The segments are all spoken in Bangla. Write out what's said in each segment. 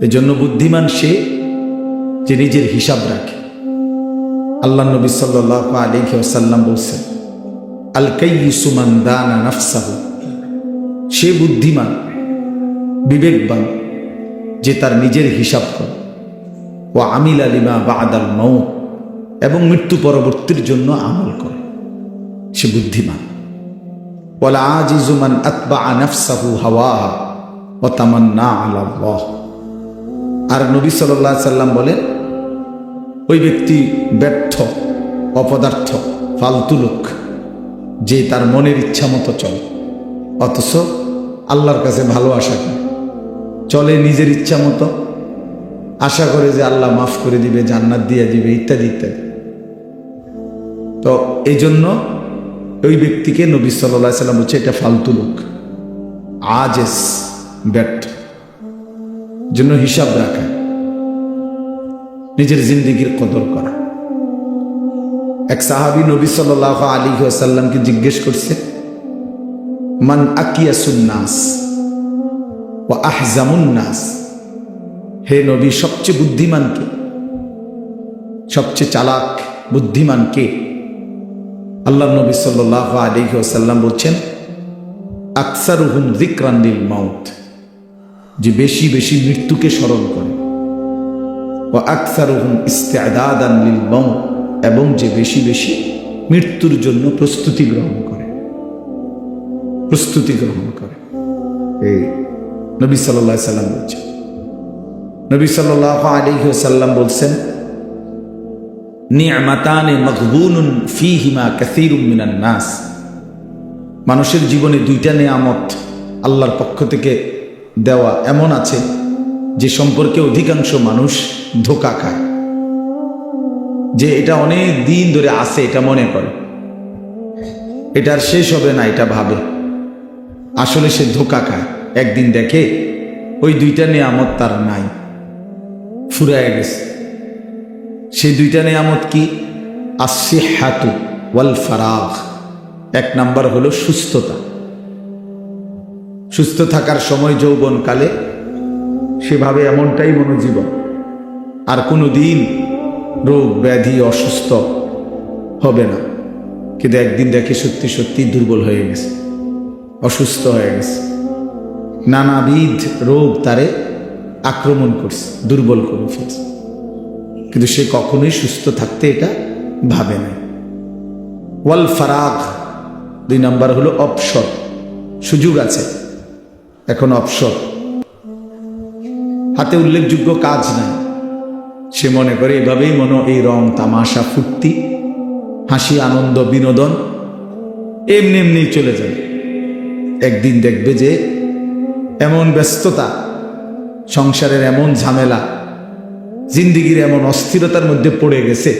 এজন্য বুদ্ধিমান সে যে নিজের হিসাব রাখে। আল্লাহ নবী সাল্লাহ আলিহি ওসাল্লাম বলছেন, আল কাইসুমান দানা নাফসাহু। সে বুদ্ধিমান, বিবেকবান, যে তার নিজের হিসাব করে। ও আমিল আলিমা বা আদাল মৌ এবং মৃত্যু পরবর্তীর জন্য আমল করে। সে বুদ্ধিমান। বলা আজিজুমান আতবা আনাফসাহু হাওয়া ও তামান্না আল্লাহ। আর নবী সাল্লাহ সাল্লাম বলেন, ওই ব্যক্তি ব্যর্থ, অপদার্থ, ফালতু লোক, যে তার মনের ইচ্ছা মতো চলে। অথচ আল্লাহর কাছে ভালো আশা করে। চলে নিজের ইচ্ছা মতো, আশা করে যে আল্লাহ মাফ করে দিবে, জান্নাত দিয়ে দিবে, ইত্যাদি ইত্যাদি। তো এই জন্য ওই ব্যক্তিকে নবী সাল্লাহ সাল্লাম হচ্ছে এটা ফালতু লোক আজেস ব্যর্থ জন্য হিসাব রাখা, নিজের জিন্দিগির কদর করা। এক সাহাবি নবী সাল আলী আসাল্লামকে জিজ্ঞেস করছে, মান আকিয়াসুন্নাস ও আহজামুন্নাস হে নবী, সবচেয়ে বুদ্ধিমান কে? সবচেয়ে চালাক, বুদ্ধিমান কে? আল্লাহ নবী সাল্লাহ আলী আসাল্লাম বলছেন আকসার হুম জিক্রান্দিল মাউথ যে বেশি বেশি মৃত্যুকে স্মরণ করে। ও মৌ এবং যে বেশি বেশি মৃত্যুর জন্য প্রস্তুতি গ্রহণ করে। প্রস্তুতি গ্রহণ করে। এই নবী সাল্লাহ সাল্লাম বলছেন, নবী সাল্লাহ আলী সাল্লাম বলছেন, নিয়ামাতানে ফি হিমা মিনান নাস। মানুষের জীবনে দুইটা নেয়ামত আল্লাহর পক্ষ থেকে দেওয়া এমন আছে যে সম্পর্কে অধিকাংশ মানুষ ধোকা খায়। যে এটা অনেক দিন ধরে আসে এটা মনে করে। এটার শেষ হবে না, এটা ভাবে। আসলে সে ধোকা খায়। একদিন দেখে ওই দুইটা নিয়ামত তার নাই, ফুরায় গেছে। সেই দুইটা নিয়ামত কি? আসি হাতু ওয়াল ফারাগ এক নাম্বার হলো সুস্থতা। সুস্থ থাকার সময় যৌবনকালে সেভাবে এমনটাই মনোজীবন। আর কোনো দিন রোগ, ব্যাধি, অসুস্থ হবে না। কিন্তু একদিন দেখে সত্যি সত্যি দুর্বল হয়ে গেছে, অসুস্থ হয়ে গেছে। নানাবিধ রোগ তারে আক্রমণ করছে, দুর্বল করে ফেলছে। কিন্তু সে কখনোই সুস্থ থাকতে এটা ভাবে না ওয়াল ফারাক দুই নাম্বার হলো অপসর সুযোগ আছে। এখন অবসর। হাতে উল্লেখযোগ্য কাজ নাই। সে মনে করে এভাবেই মনো এই রং তামাশা ফুর্তি, হাসি, আনন্দ, বিনোদন এমনি এমনি চলে যায় একদিন দেখবে যে এমন ব্যস্ততা, সংসারের এমন ঝামেলা, জিন্দিগির এমন অস্থিরতার মধ্যে পড়ে গেছে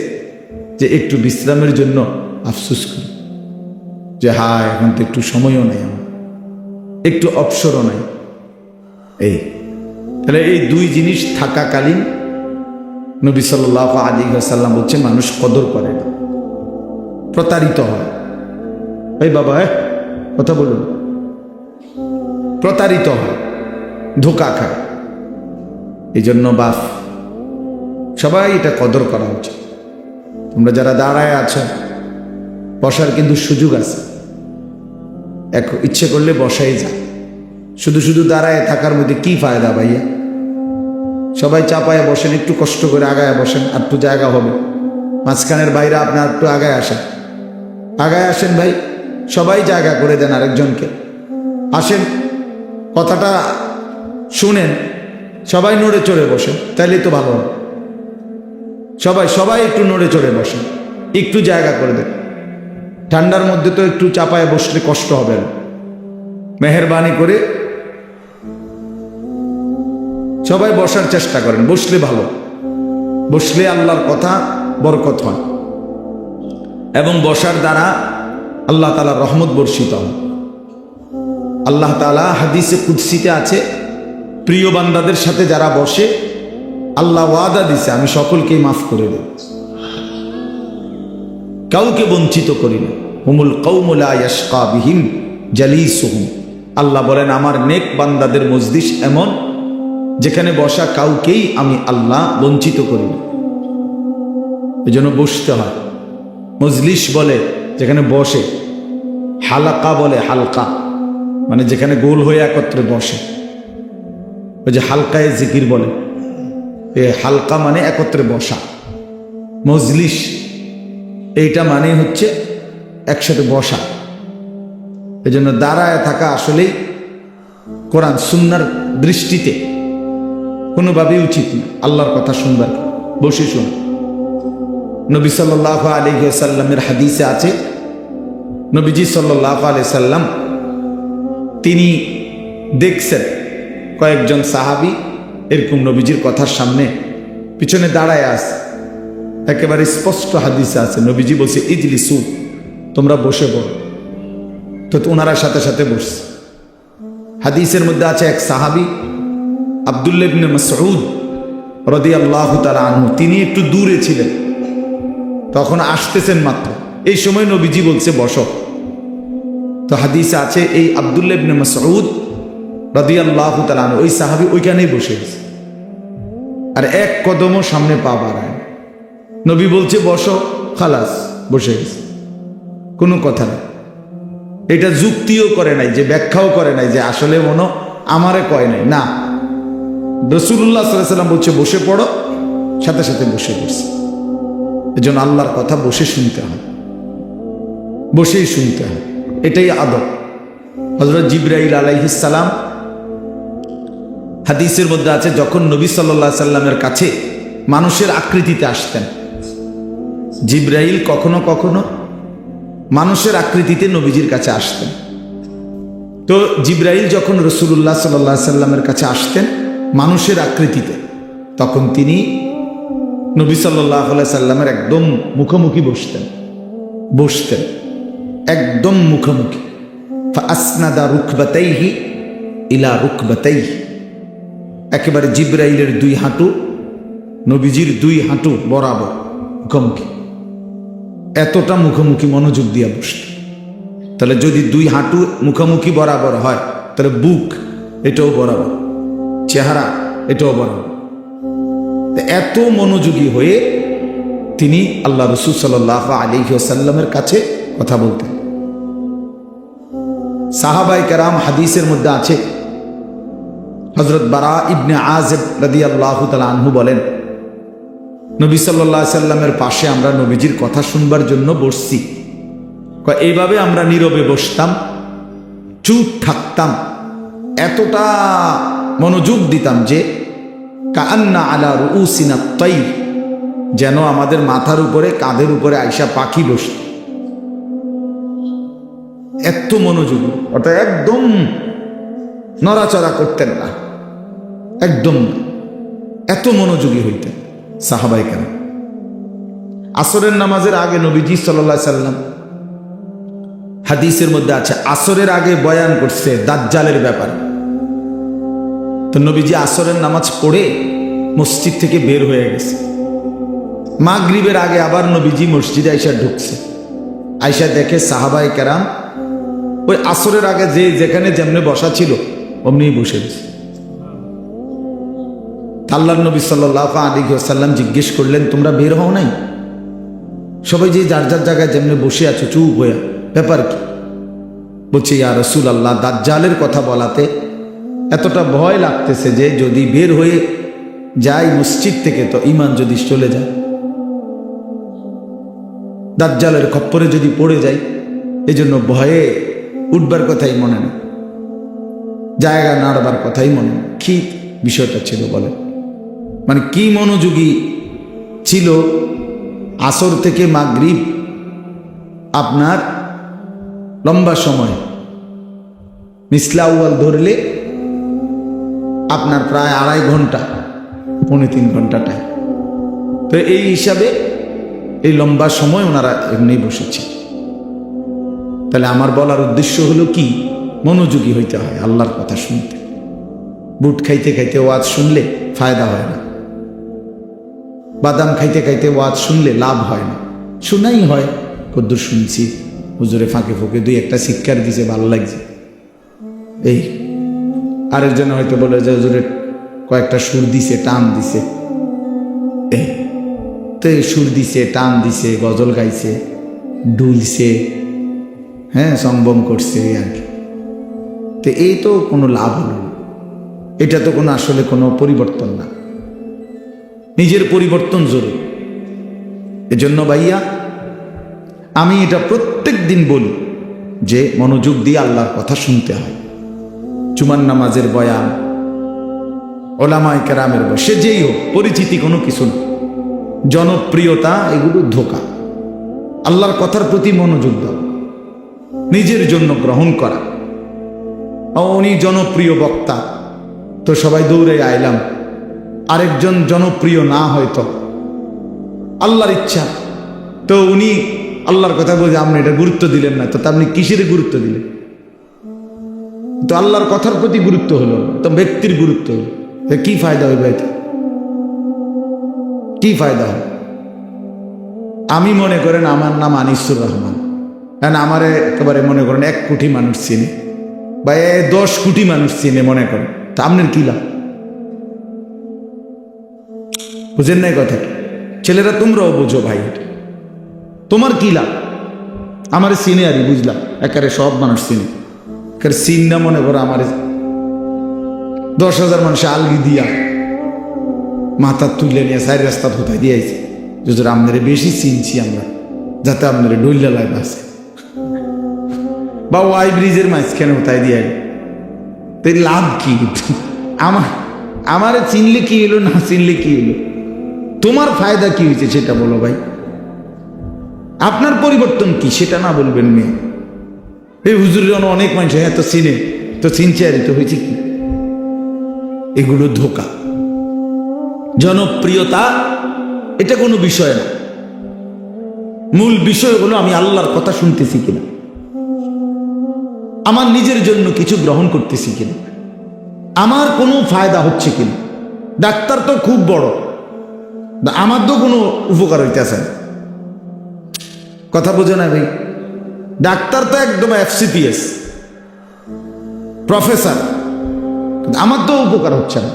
যে একটু বিশ্রামের জন্য আফসুস করি। যে হা এখন তো একটু সময়ও নেই আমার। একটু অবসরও নাই। এই, তাহলে এই দুই জিনিস থাকাকালীন নবী সাল্লাহ আলী সাল্লাম বলছে, মানুষ কদর করে না, প্রতারিত হয়। এই বাবা কথা বলুন। প্রতারিত হয়, ধোকা খায়। এই জন্য বাপ, সবাই এটা কদর করা উচিত। তোমরা যারা দাঁড়ায় আছো, বসার কিন্তু সুযোগ আছে। এক ইচ্ছে করলে বসাই যায়। শুধু শুধু দাঁড়ায় থাকার মধ্যে কি ফায়দা ভাইয়া? সবাই চাপায় বসেন, একটু কষ্ট করে আগায় বসেন, আর একটু জায়গা হবে। মাঝখানের বাইরে আপনার একটু আগায় আসেন। আগায় আসেন ভাই, সবাই জায়গা করে দেন আরেকজনকে। আসেন, কথাটা শুনেন, সবাই নড়ে চড়ে বসেন তাইলেই তো ভালো হবে। সবাই সবাই একটু নড়ে চড়ে বসেন, একটু জায়গা করে দেন। ঠান্ডার মধ্যে তো একটু চাপায় বসলে কষ্ট হবে না। মেহরবানি করে সবাই বসার চেষ্টা করেন, বসলে ভালো। বসলে আল্লাহর কথা বরকত হয়। এবং বসার দ্বারা আল্লাহ তালা রহমত বর্ষিত হয়। আল্লাহ তালা হাদিসে কুৎসিতে আছে, প্রিয় বান্দাদের সাথে যারা বসে, আল্লাহ ওয়াদা দিছে, আমি সকলকেই মাফ করে দেব। কাউকে বঞ্চিত করি না। হুমুল কৌমুলা ইয়াসকা বিহীন জালিসুহুম। আল্লাহ বলেন, আমার নেক বান্দাদের মজলিস এমন, যেখানে বসা কাউকেই আমি আল্লাহ বঞ্চিত করি না। এই জন্য বসতে হয়। মজলিস বলে, যেখানে বসে। হালাকা বলে, হালকা। মানে যেখানে গোল হয়ে একত্রে বসে। ওই যে হালকায় জিকির বলে। এ হালকা মানে একত্রে বসা। মজলিস এইটা মানে হচ্ছে একসাথে বসা। এই জন্য দাঁড়ায় থাকা আসলেই কোরআন সুন্নার দৃষ্টিতে কোনোভাবেই উচিত না। আল্লাহর কথা শুনবার। বসে শুন। নবী সাল্লাহ আলী সাল্লামের হাদিসে আছে, নবীজি সাল্লাহ সাল্লাম তিনি দেখছেন কয়েকজন সাহাবি এরকম নবীজির কথার সামনে পিছনে দাঁড়ায় আছে। একেবারে স্পষ্ট হাদিসে আছে। নবীজি বলছে ইজলি সু তোমরা বসে পড়ো। তো ওনারা সাথে সাথে বসছে। হাদিসের মধ্যে আছে এক সাহাবি আবদুল্লাবিন মসউদ রদি আল্লাহ তালা তিনি একটু দূরে ছিলেন। তখন আসতেছেন মাত্র। এই সময় নবীজি বলছে, বস। তো হাদিসে আছে, এই আবদুল্লাবিন মসউদ রদি আল্লাহ তালা ওই সাহাবি ওইখানেই বসে আর এক কদমও সামনে পা বাড়ায়। নবী বলছে, বসো, খালাস, বসে গেছে। কোনো কথা নেই। এটা যুক্তিও করে নাই, যে ব্যাখ্যাও করে নাই, যে আসলে মনো আমারে কয় নাই। না। রসুল্লাহ সাল্লাম বলছে, বসে পড়ো, সাথে সাথে বসে পড়ছে। এই জন্য আল্লাহর কথা বসে শুনতে হয়। বসেই শুনতে হয়। এটাই আদব। হজরত জিব্রাইল আলাইহিসালাম হাদিসের মধ্যে আছে, যখন নবী সাল্লাহ সাল্লামের কাছে মানুষের আকৃতিতে আসতেন জিব্রাইল কখনো কখনো মানুষের আকৃতিতে নবীজির কাছে আসতেন। তো জিব্রাইল যখন রসুল্লাহ সাল্লাহ সাল্লামের কাছে আসতেন মানুষের আকৃতিতে, তখন তিনি নবী সাল্লাহ সাল্লামের একদম মুখোমুখি বসতেন। বসতেন। একদম মুখোমুখি। আসনাদা রুখ রুখবাতাইহি ইলা রুখ রুখবাতাইহি একেবারে জিব্রাইলের দুই হাঁটু, নবীজির দুই হাঁটু বরাবর মুখোমুখি এতটা মুখোমুখি মনোযোগ দিয়ে বসত। তাহলে যদি দুই হাঁটু মুখোমুখি বরাবর হয়, তাহলে বুক এটাও বরাবর, চেহারা এটাও বরাবর। এত মনোযোগী হয়ে তিনি আল্লাহ রসুল সাল্লাহ আলী সাল্লামের কাছে কথা বলতেন। সাহাবাই কারাম হাদিসের মধ্যে আছে। হজরত বারা ইবনে আজেব রাদি আল্লাহ আনহু বলেন নবী সাল্লাহ সাল্লামের পাশে আমরা নবীজির কথা শুনবার জন্য বসছি। এইভাবে আমরা নীরবে বসতাম, চুপ থাকতাম, এতটা মনোযোগ দিতাম যে কান্না আলা রুসিনা তাই যেন আমাদের মাথার উপরে, কাঁধের উপরে আইসা পাখি বসত। এত মনোযোগী অর্থাৎ একদম নড়াচড়া করতেন না। একদম এত মনোযোগী হইতেন। সাহাবাই কেন আসরের নামাজের আগে নবীজি সাল্লাহ সাল্লাম হাদিসের মধ্যে আছে, আসরের আগে বয়ান করছে দাজ্জালের ব্যাপার। তো নবীজি আসরের নামাজ পড়ে মসজিদ থেকে বের হয়ে গেছে। মাগরিবের আগে আবার নবীজি মসজিদে আইসা ঢুকছে। আইসা দেখে সাহাবাই কেরাম ওই আসরের আগে যে যেখানে যেমনে বসা ছিল অমনি বসে গেছে। আল্লাহ নবী সাল্লাহ আলী সাল্লাম জিজ্ঞেস করলেন, তোমরা বের হও নাই? সবাই যে যার যার জায়গায় যেমনি বসে আছো, চুপ হয়ে, ব্যাপার কি? বলছে, ইয়া রসুল আল্লাহ দাজ্জালের কথা বলাতে এতটা ভয় লাগতেছে যে যদি বের হয়ে যাই মসজিদ থেকে, তো ইমান যদি চলে যায়। দাজ্জালের খপ্পরে যদি পড়ে যাই এই জন্য ভয়ে উঠবার কথাই মনে না জায়গা নাড়বার কথাই মনে কি বিষয়টা ছিল বলে। মানে কি মনোযোগী ছিল আসর থেকে মাগরিব? আপনার লম্বা সময়। মিসলাউয়াল ধরলে আপনার প্রায় আড়াই ঘণ্টা, পৌনে তিন ঘণ্টা টাইম তো এই হিসাবে এই লম্বা সময় ওনারা এমনি বসেছে। তাহলে আমার বলার উদ্দেশ্য হলো কি? মনোযোগী হইতে হয়, আল্লাহর কথা শুনতে। বুট খাইতে খাইতে ওয়াজ শুনলে ফায়দা হয় না। বাদাম খাইতে খাইতে ওয়াজ শুনলে লাভ হয় না। শোনাই হয়, কদ্দুর শুনছি, হুজুরে ফাঁকে ফুঁকে দুই একটা শিক্ষার দিছে, ভালো লাগছে। এই, আরেকজন হয়তো বলে যে হুজুরে কয়েকটা সুর দিছে, টান দিছে। এই, তো সুর দিছে, টান দিছে, গজল গাইছে, ডুলছে হ্যাঁ সম্বম করছে আর কি। তো এই তো কোনো লাভ হলো এটা তো কোনো আসলে কোনো পরিবর্তন না। নিজের পরিবর্তন জরুরি। এজন্য ভাইয়া, আমি এটা প্রত্যেক দিন বলি যে মনোযোগ দিয়ে আল্লাহর কথা শুনতে হয়। চুমান নামাজের বয়ান, ওলামায় কেরামের বয় সে যেই হোক, পরিচিতি কোনো কিছু না। জনপ্রিয়তা এগুলো ধোকা। আল্লাহর কথার প্রতি মনোযোগ দাও। নিজের জন্য গ্রহণ করা। উনি জনপ্রিয় বক্তা। তো সবাই দৌড়ে আইলাম। আরেকজন জনপ্রিয় না হয়তো। আল্লাহর ইচ্ছা। তো উনি আল্লাহর কথা বলছে, আপনি এটা গুরুত্ব দিলেন না। তো আপনি কিসের গুরুত্ব দিলেন? তো আল্লাহর কথার প্রতি গুরুত্ব হলো, তো ব্যক্তির গুরুত্ব হলো। কি ফায়দা হইবে এতে কি ফায়দা হবে? আমি মনে করেন আমার নাম আনিসুর রহমান। কারণ আমারে একেবারে মনে করেন এক কোটি মানুষ চিনে, বা দশ কোটি মানুষ চিনে মনে করেন। তা আপনার কি লাভ? বুঝেন নাই কথা ছেলেরা তোমরাও বোঝো ভাই। তোমার কি লাভ? আমার চিনে আরই বুঝলাম একারে সব মানুষ চিনে একারে চিন না মনে করো আমার দশ হাজার মানুষ আলগি দিয়া মাথা তুলে নিয়ে সাইড রাস্তা ধোতাই দিয়েছে যদি আপনারে বেশি চিনছি আমরা, যাতে আপনারা ডইলা লাইভ আছে। বা ওয়াই ব্রিজের মাঝখানে হতাই দিয়ে তো এর লাভ কি? আমার, আমারে চিনলে কি এলো না চিনলে কি এলো তোমার ফায়দা কি হয়েছে সেটা বলো ভাই? আপনার পরিবর্তন কি সেটা না বলবেন মেয়ে। এই জন্য অনেক মানুষ হ্যাঁ তো চিনে। তো আর তো হয়েছে কি? এগুলো ধোকা। জনপ্রিয়তা, এটা কোনো বিষয় না। মূল বিষয় হলো আমি আল্লাহর কথা শুনতেছি কিনা। আমার নিজের জন্য কিছু গ্রহণ করতেছি কিনা। আমার কোনো ফায়দা হচ্ছে কিনা। ডাক্তার তো খুব বড়। আমার তো কোনো উপকার হইতেছে না। কথা বোঝে না ভাই। ডাক্তার তো একদম এফসিপিএস প্রফেসর আমার তো উপকার হচ্ছে না।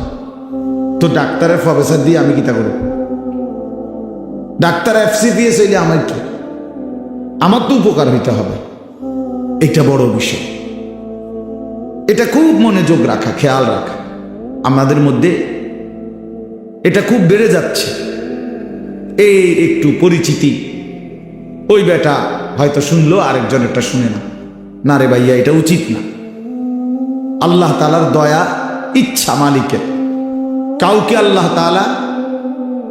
তো ডাক্তারের প্রফেসর দিয়ে আমি কিতা করব? ডাক্তার এফসিপিএস হইলে আমার কি? আমার তো উপকার হইতে হবে। এটা বড় বিষয়। এটা খুব মনোযোগ রাখা, খেয়াল রাখা। আমাদের মধ্যে এটা খুব বেড়ে যাচ্ছে। এই একটু পরিচিতি। ওই বেটা হয়তো শুনলো আরেকজন একটা শুনে না। না রে ভাইয়া, এটা উচিত না। আল্লাহ তালার দয়া, ইচ্ছা মালিকের। কাউকে আল্লাহ তালা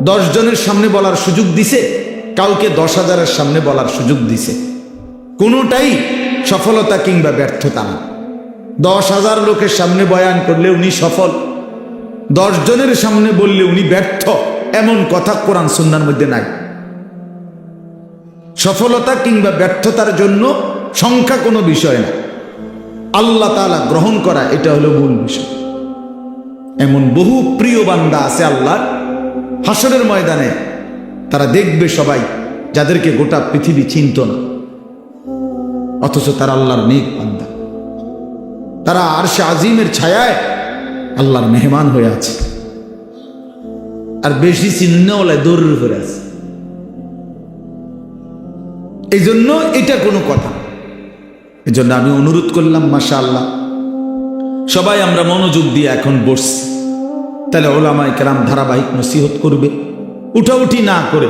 দশ জনের সামনে বলার সুযোগ দিছে, কাউকে দশ হাজারের সামনে বলার সুযোগ দিছে। কোনোটাই সফলতা কিংবা ব্যর্থতা না। দশ হাজার লোকের সামনে বয়ান করলে উনি সফল দশ জনের সামনে বললে উনি ব্যর্থ। এমন কথা কোরআন সুন্নার মধ্যে নাই। সফলতা কিংবা ব্যর্থতার জন্য সংখ্যা কোনো বিষয় না। আল্লাহ তালা গ্রহণ করা এটা হলো মূল বিষয়। এমন বহু প্রিয় বান্দা আছে আল্লাহর। হাসরের ময়দানে তারা দেখবে সবাই যাদেরকে গোটা পৃথিবী চিনত না। অথচ তারা আল্লাহর নেক বান্দা। তারা আর সে আজিমের ছায়ায় আল্লাহর মেহমান হয়ে আছে। আর বেশি চিহ্নওয়ালায় দৌড়ের উপরে আছে। এই জন্য এটা কোনো কথা। এই জন্য আমি অনুরোধ করলাম মাসা আল্লাহ সবাই আমরা মনোযোগ দিয়ে এখন বসছি। তাহলে ওলামায় কেরাম ধারাবাহিক নসিহত করবে। উঠাউঠি না করে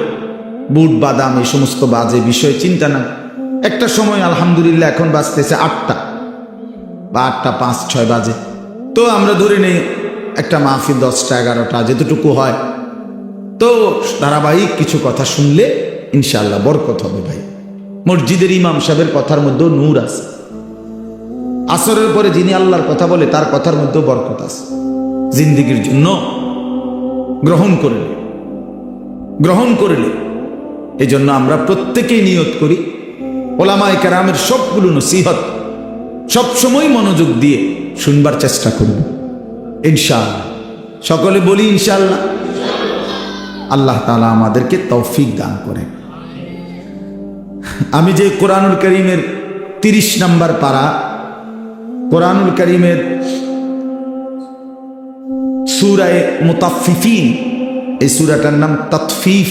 বুট, বাদাম, এই সমস্ত বাজে বিষয়ে চিন্তা না। একটা সময় আলহামদুলিল্লাহ এখন বাজতেছে আটটা বা আটটা পাঁচ, ছয় বাজে। তো আমরা ধরে নেই, একটা মাহফিল দশটা, এগারোটা, যেতটুকু হয়। তো ধারাবাহিক কিছু কথা শুনলে ইনশাল্লাহ বরকত হবে ভাই। মসজিদের ইমাম সাহেবের কথার মধ্যেও নূর আছে। আসরের পরে যিনি আল্লাহর কথা বলে, তার কথার মধ্যেও বরকত আছে। জিন্দিগির জন্য গ্রহণ করলে গ্রহণ করলে এই জন্য আমরা প্রত্যেকেই নিয়ত করি, ওলামায় কেরামের সবগুলো নসিহত সবসময় মনোযোগ দিয়ে শুনবার চেষ্টা করব। ইনশাআল্লাহ। সকলে বলি ইনশাআল্লাহ। আল্লাহ তালা আমাদেরকে তৌফিক দান করে। আমি যে কোরআনুল করিমের তিরিশ নাম্বার পারা, কোরআনুল করিমের সুরায় মুতাফিফিন এই সুরাটার নাম তৎফিফ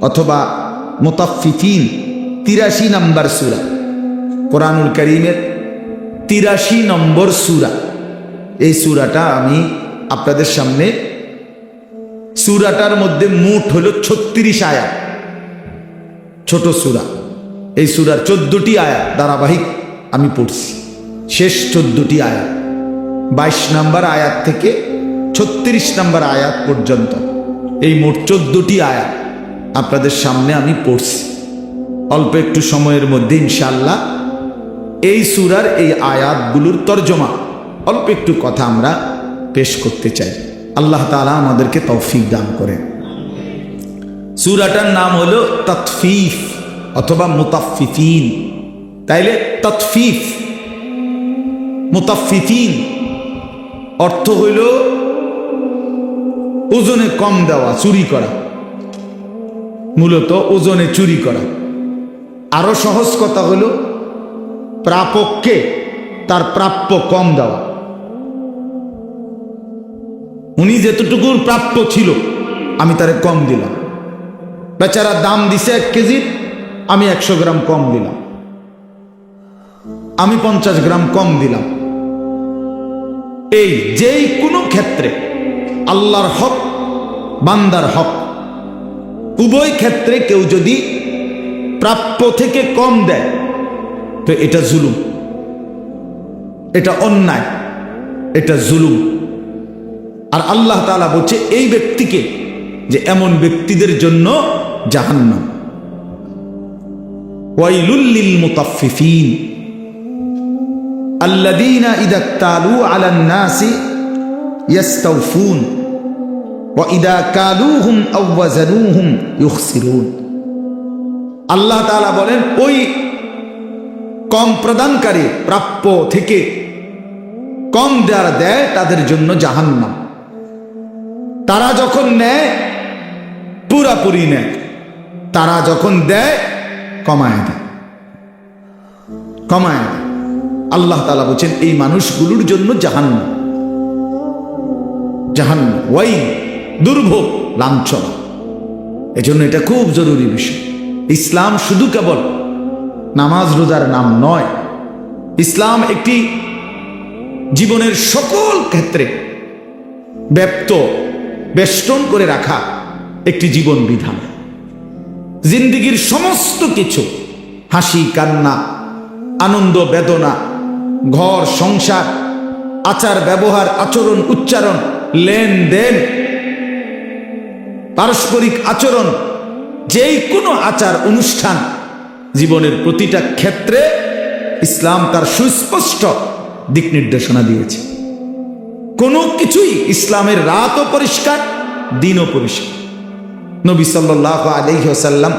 অথবা মুতাফিফিন তিরাশি নম্বর সুরা। কোরআনুল করিমের তিরাশি নম্বর সুরা। এই সুরাটা আমি আপনাদের সামনে সুরাটার মধ্যে মোট হলো ছত্রিশ আয়াত। ছোট সুরা। এই সুরার চোদ্দটি আয়াত ধারাবাহিক আমি পড়ছি। শেষ চোদ্দটি আয়াত। বাইশ নাম্বার আয়াত থেকে ছত্রিশ নাম্বার আয়াত পর্যন্ত। এই মোট চোদ্দটি আয়াত আপনাদের সামনে আমি পড়ছি। অল্প একটু সময়ের মধ্যে ইনশাল্লাহ এই সুরার এই আয়াতগুলোর তর্জমা। অল্প একটু কথা আমরা পেশ করতে চাই। আল্লাহ তালা আমাদেরকে তৌফিক দান করেন। সুরাটার নাম হলো তৎফিফ অথবা মুতাফিফিন তাইলে তৎফিফ মুতাফিফিন অর্থ হইল ওজনে কম দেওয়া, চুরি করা। মূলত ওজনে চুরি করা। আরও সহজ কথা হল, প্রাপককে তার প্রাপ্য কম দেওয়া। উনি যেতটুকুর প্রাপ্য ছিল, আমি তারে কম দিলাম। বেচারা দাম দিছে এক কেজির আমি একশো গ্রাম কম দিলাম। আমি পঞ্চাশ গ্রাম কম দিলাম। এই যেই কোনো ক্ষেত্রে আল্লাহর হক, বান্দার হক, উভয় ক্ষেত্রে কেউ যদি প্রাপ্য থেকে কম দেয়, তো এটা জুলুম। এটা অন্যায়। এটা জুলুম। আর আল্লাহ তালা বলছে, এই ব্যক্তিকে যে এমন ব্যক্তিদের জন্য জাহান্নাম। ওয়াইলুল্লিল মুতাফফিফিন। আল্লাযীনা ইযা তালু নাসি ইয়াস্তাউফুন। ওয়া ইযা কালুহুম আও ইউখসিরুন। আল্লাহ তাআলা বলেন, ওই কম প্রদানকারী প্রাপ্য থেকে কম দেওয়ার দেয়, তাদের জন্য জাহান্নাম। তারা যখন নেয়, পুরাপুরি নেয়। তারা যখন দেয়, কমায় দেয়। কমায় দেয়। আল্লাহ তালা বলছেন, এই মানুষগুলোর জন্য জাহান্ন জাহান্ন ওয়াই দুর্ভোগ, লাঞ্ছনা। এজন্য এটা খুব জরুরি বিষয়। ইসলাম শুধু কেবল নামাজ, রোজার নাম নয়। ইসলাম একটি জীবনের সকল ক্ষেত্রে ব্যপ্ত বেষ্টন করে রাখা একটি জীবন বিধান। জিন্দিগির সমস্ত কিছু, হাসি, কান্না, আনন্দ, বেদনা, ঘর, সংসার, আচার, ব্যবহার, আচরণ, উচ্চারণ, লেনদেন, পারস্পরিক আচরণ, যেই কোনো আচার, অনুষ্ঠান, জীবনের প্রতিটা ক্ষেত্রে ইসলাম তার সুস্পষ্ট দিক নির্দেশনা দিয়েছে। কোনো কিছুই ইসলামের রাতও পরিষ্কার, দিনও পরিষ্কার। নবী সাল্লাহ আলহ্লাম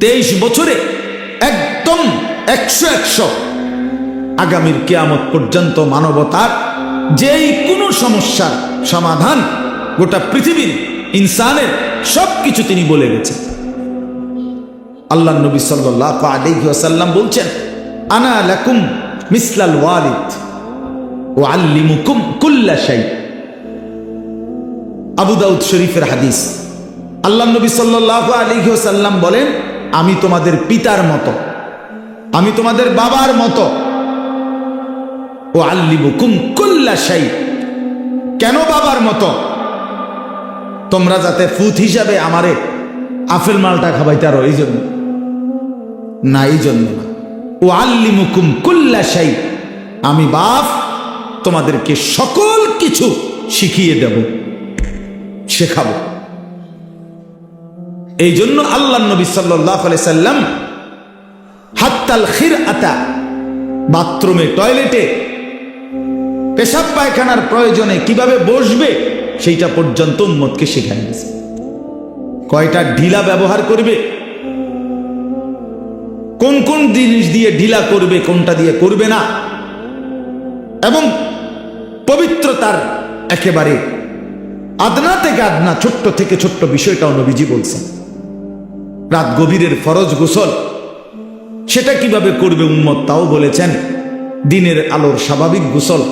তেইশ বছরে একদম একশো একশো আগামীর কেয়ামত পর্যন্ত মানবতার যেই কোনো সমস্যার সমাধান গোটা পৃথিবীর ইনসানের সব কিছু তিনি বলে গেছেন। আল্লাহ নবী সাল্লাহ আলহ্লাম বলছেন, আনা লাকুম মিসলাল ওয়ালিদ। ও আল্লিমুকুম কুল্লা শাই। আবু দাউদ শরীফের হাদিস। আল্লাহ নবী সাল্লাহ আলিহাসাল্লাম বলেন, আমি তোমাদের পিতার মতো। আমি তোমাদের বাবার মতো। ও আল্লিবুকুম কুল্লা শাই। কেন বাবার মতো? তোমরা যাতে ফুত হিসাবে আমারে আফেল মালটা খাবাইতে আরও এই জন্য না এই জন্য না। ও আল্লিমুকুম কুল্লা আমি বাপ তোমাদেরকে সকল কিছু শিখিয়ে দেব, শেখাবো। এই জন্য আল্লাহ নবী সাল্লাম হাত্তাল খির আতা বাথরুমে, টয়লেটে, পেশাব পায়খানার প্রয়োজনে কীভাবে বসবে সেইটা পর্যন্ত উম্মতকে শেখাই গেছে কয়টা ঢিলা ব্যবহার করবে? কোন কোন জিনিস দিয়ে ঢিলা করবে, কোনটা দিয়ে করবে না? এবং পবিত্রতার একেবারে আদনা থেকে আদনা, ছোট্ট থেকে ছোট্ট বিষয়টাও নবীজি বলছেন। রাত গভীরের ফরজ গোসল, সেটা কীভাবে করবে উন্মত তাও বলেছেন। দিনের আলোর স্বাভাবিক গোসল,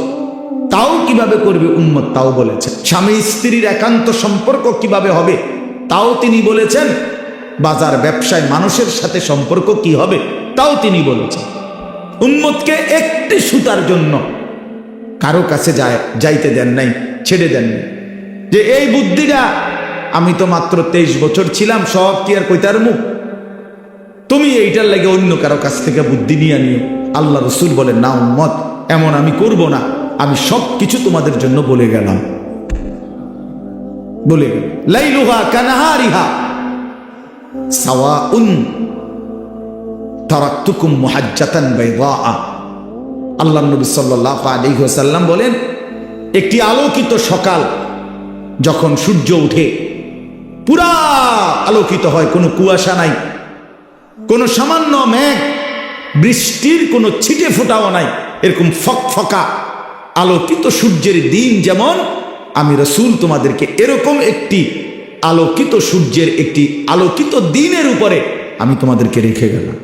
তাও কীভাবে করবে উম্মত তাও বলেছেন। স্বামী স্ত্রীর একান্ত সম্পর্ক কীভাবে হবে, তাও তিনি বলেছেন। বাজার ব্যবসায় মানুষের সাথে সম্পর্ক কি হবে, তাও তিনি বলেছেন। উম্মতকে একটি সুতার জন্য কারও কাছে যায়, যাইতে দেন নাই, ছেড়ে দেন যে এই বুদ্ধিটা, আমি তো মাত্র তেইশ বছর ছিলাম, সব কি আর কইতার মুখ? তুমি এইটার লাগে অন্য কারও কাছ থেকে বুদ্ধি নিয়ে নিও। আল্লাহ রসুল বলেন, না উম্মত, এমন আমি করব না। আমি সব কিছু তোমাদের জন্য বলে গেলাম। বলে লাইলুহা কানাহারিহা সাওয়া উন তারাক্তুকুম মুহাজ্জাতান বাইদা আল্লাহ নবী সাল্লাহ বলেন, একটি আলোকিত সকাল যখন সূর্য উঠে, পুরা আলোকিত হয়, কোনো কুয়াশা নাই, কোনো সামান্য মেঘ, বৃষ্টির কোনো ছিটে ফোটাও নাই, এরকম ফক ফকা আলোকিত সূর্যের দিন যেমন, আমি রসুল তোমাদেরকে এরকম একটি আলোকিত সূর্যের একটি আলোকিত দিনের উপরে আমি তোমাদেরকে রেখে গেলাম।